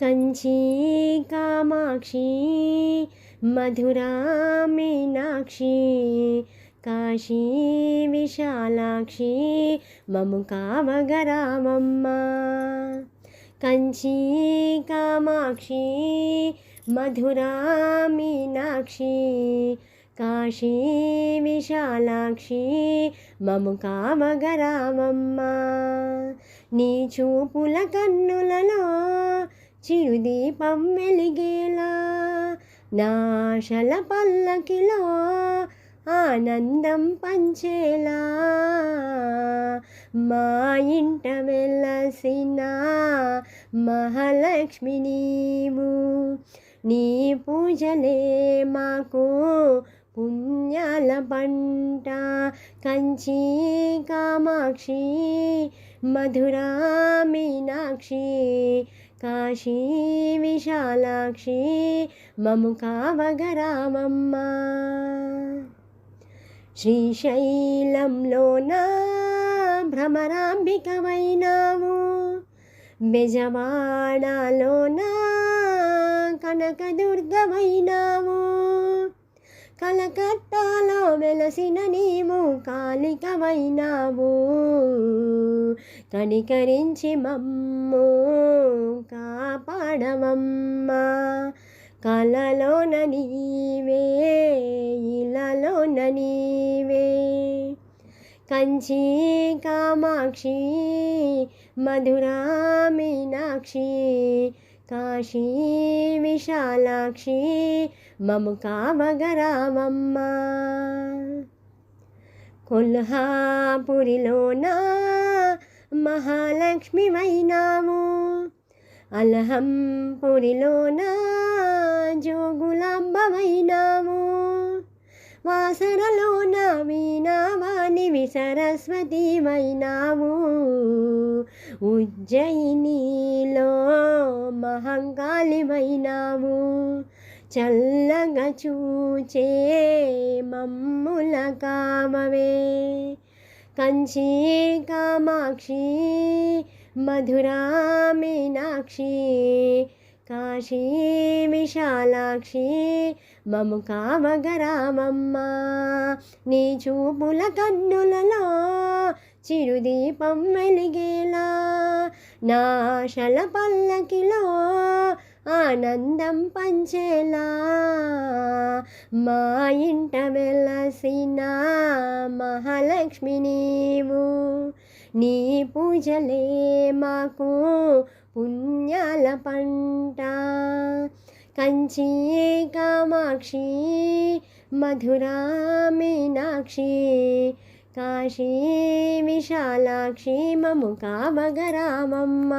కంచి కామాక్షి మధురా మీనాక్షి కాశీ విశాలాక్షి మము కావగరామమ్మ కంచి కామాక్షి మధురా మీనాక్షి కాశీ విశాలాక్షి మము కావగరామమ్మ నీ చూపుల కన్నులలో చిరుదీపం వెలిగేలా నాశల పల్లకిలో ఆనందం పంచేలా. మా ఇంట వెళ్ళసిన మహాలక్ష్మి నీవు నీ పూజలే మాకు పుణ్యాల పంట. కంచి కామాక్షి మధురా మీనాక్షి కాశీ విశాలాక్షి మము కావగరామమ్మ శ్రీశైలంలోన భ్రమరాంబికవైనావు బెజవాడలోన కనకదుర్గవైనావు కలకత్తాలో వెలసిన నీవు కాలికవైనావు. కనికరించి మమ్ము కాపాడమమ్మా కలలోన నీవే ఇలలోన నీవే. కంచి కామాక్షి మధురా మీనాక్షి కాశీ విశాలాక్షి మము కావగరామమ్మ కొల్హాపురిలోన మహాలక్ష్మి వైనాము అల్హంపురిలోన జోగులాంబవైనాము వాసరలోన వీణావాణివి సరస్వతి వైనాము ఉజ్జయినిలో మహంకాళివైనాము చల్లగా చూచే మమ్ముల కామవే. కంచి కామాక్షి మధురా మీనాక్షి కాశీ విశాలాక్షి మము కామగరామమ్మ. నీ చూపుల కన్నులలో చిరుదీపం వెలిగేలా నాశల పల్లకిలో ఆనందం పంచేలా. మా ఇంట వెలసిన మహాలక్ష్మి నీవు నీ పూజలే మాకు పుణ్యాల పంట. కంచి కామాక్షి మధురా మీనాక్షి కాశీ విశాలాక్షి మము కావగరామమ్మ